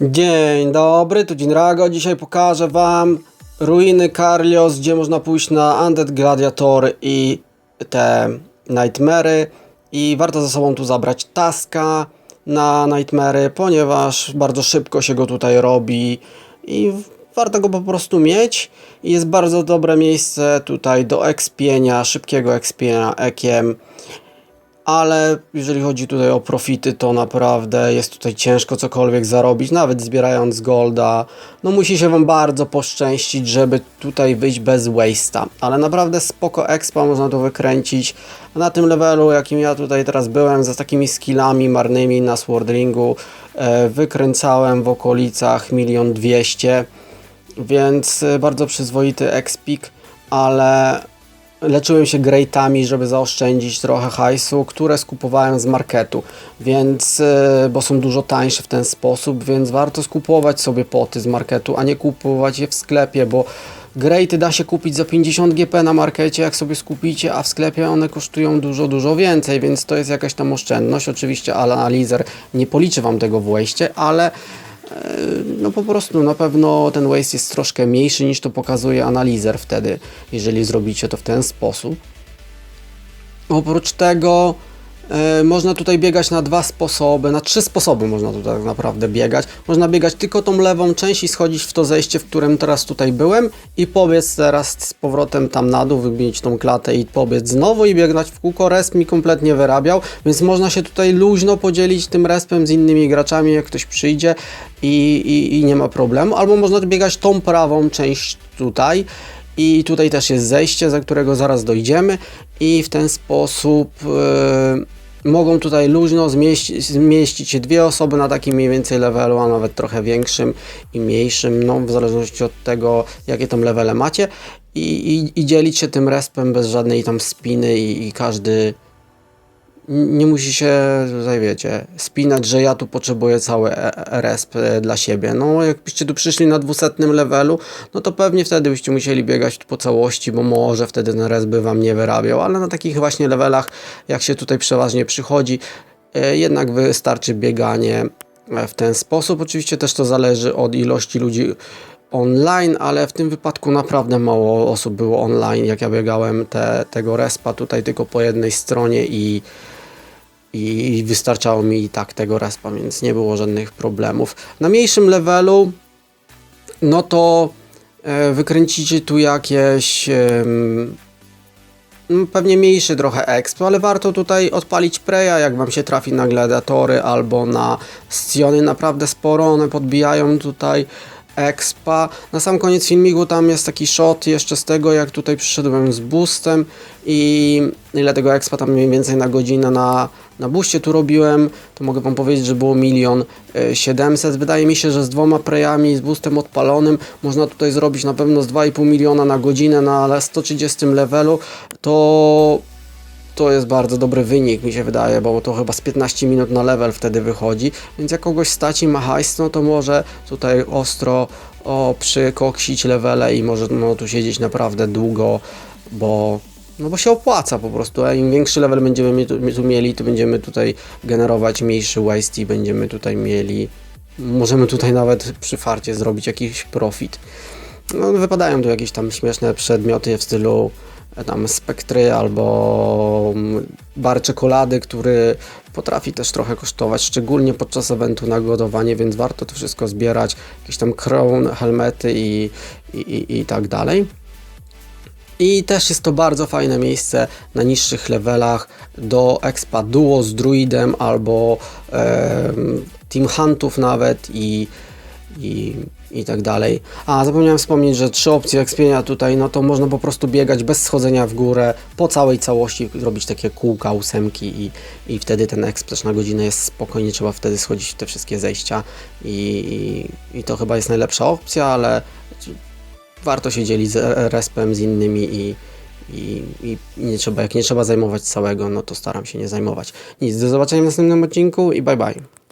Dzień dobry, tu Rago. Dzisiaj pokażę wam ruiny Carlios, gdzie można pójść na Undead Gladiator i te Nightmary. I warto ze sobą tu zabrać taska na Nightmary, ponieważ bardzo szybko się go tutaj robi i warto go po prostu mieć. I jest bardzo dobre miejsce tutaj do ekspienia, szybkiego ekspienia ekiem ale jeżeli chodzi tutaj o profity, to naprawdę jest tutaj ciężko cokolwiek zarobić, nawet zbierając golda. No musi się Wam bardzo poszczęścić, żeby tutaj wyjść bez waste'a, ale naprawdę spoko expa można tu wykręcić. Na tym levelu, jakim ja tutaj teraz byłem, ze takimi skillami marnymi na Swordringu, e, wykręcałem w okolicach 1 200 więc e, bardzo przyzwoity expik, ale leczyłem się greatami, żeby zaoszczędzić trochę hajsu, które skupowałem z marketu, więc, e, bo są dużo tańsze w ten sposób, więc warto skupować sobie poty z marketu, a nie kupować je w sklepie, bo Greaty da się kupić za 50 GP na markecie, jak sobie skupicie, a w sklepie one kosztują dużo, dużo więcej, więc to jest jakaś tam oszczędność. Oczywiście analizer nie policzy Wam tego w waście, ale no po prostu na pewno ten waste jest troszkę mniejszy niż to pokazuje analizer wtedy, jeżeli zrobicie to w ten sposób. Oprócz tego e, można tutaj biegać na dwa sposoby, na trzy sposoby można tutaj tak naprawdę biegać. Można biegać tylko tą lewą część i schodzić w to zejście, w którym teraz tutaj byłem i pobiec teraz z powrotem tam na dół, wybić tą klatę i pobiec znowu i biegnać w kółko. Resp mi kompletnie wyrabiał, więc można się tutaj luźno podzielić tym respem z innymi graczami, jak ktoś przyjdzie i, i, i nie ma problemu. Albo można biegać tą prawą część tutaj i tutaj też jest zejście, za którego zaraz dojdziemy. I w ten sposób e, mogą tutaj luźno zmieścić, zmieścić się dwie osoby na takim mniej więcej levelu, a nawet trochę większym i mniejszym, no w zależności od tego jakie tam levele macie. I, i, i dzielić się tym respem bez żadnej tam spiny i, i każdy nie musi się tutaj, wiecie, spinać, że ja tu potrzebuję cały e- e- resp e, dla siebie. No, jakbyście tu przyszli na dwusetnym levelu, no to pewnie wtedy byście musieli biegać po całości, bo może wtedy ten resp by wam nie wyrabiał, ale na takich właśnie levelach, jak się tutaj przeważnie przychodzi, jednak wystarczy bieganie w ten sposób. Oczywiście też to zależy od ilości ludzi online, ale w tym wypadku naprawdę mało osób było online, jak ja biegałem te, tego respa tutaj tylko po jednej stronie i i wystarczało mi i tak tego respa, więc nie było żadnych problemów. Na mniejszym levelu, no to e, wykręcicie tu jakieś m, pewnie mniejszy trochę exp, ale warto tutaj odpalić preja, jak wam się trafi na gladiatory albo na scjony, naprawdę sporo one podbijają tutaj expa. Na sam koniec filmiku tam jest taki shot jeszcze z tego, jak tutaj przyszedłem z boostem i ile tego expa tam mniej więcej na godzinę na, na booście tu robiłem, to mogę wam powiedzieć, że było milion e, 700. Wydaje mi się, że z dwoma prejami, z boostem odpalonym można tutaj zrobić na pewno z 2,5 miliona na godzinę na 130 levelu, to to jest bardzo dobry wynik, mi się wydaje, bo to chyba z 15 minut na level wtedy wychodzi, więc jak kogoś stać i ma hajs, no to może tutaj ostro o, przykoksić levele i może no, tu siedzieć naprawdę długo, bo no bo się opłaca po prostu, im większy level będziemy tu, mieli, to będziemy tutaj generować mniejszy waste i będziemy tutaj mieli, możemy tutaj nawet przy farcie zrobić jakiś profit. No, wypadają tu jakieś tam śmieszne przedmioty w stylu tam spektry albo mm, bar czekolady, który potrafi też trochę kosztować, szczególnie podczas eventu nagrodowanie, więc warto to wszystko zbierać, jakieś tam crown, helmety i, i, i, i tak dalej. I też jest to bardzo fajne miejsce na niższych levelach do expa duo z druidem albo em, team huntów nawet i, i, i tak dalej. A zapomniałem wspomnieć, że trzy opcje expienia tutaj, no to można po prostu biegać bez schodzenia w górę po całej całości, robić takie kółka, ósemki i, i wtedy ten exp też na godzinę jest spokojnie, trzeba wtedy schodzić te wszystkie zejścia i, i, i to chyba jest najlepsza opcja, ale warto się dzielić z respem z innymi i, i, i nie trzeba, jak nie trzeba zajmować całego, no to staram się nie zajmować. Nic, do zobaczenia w następnym odcinku i bye bye.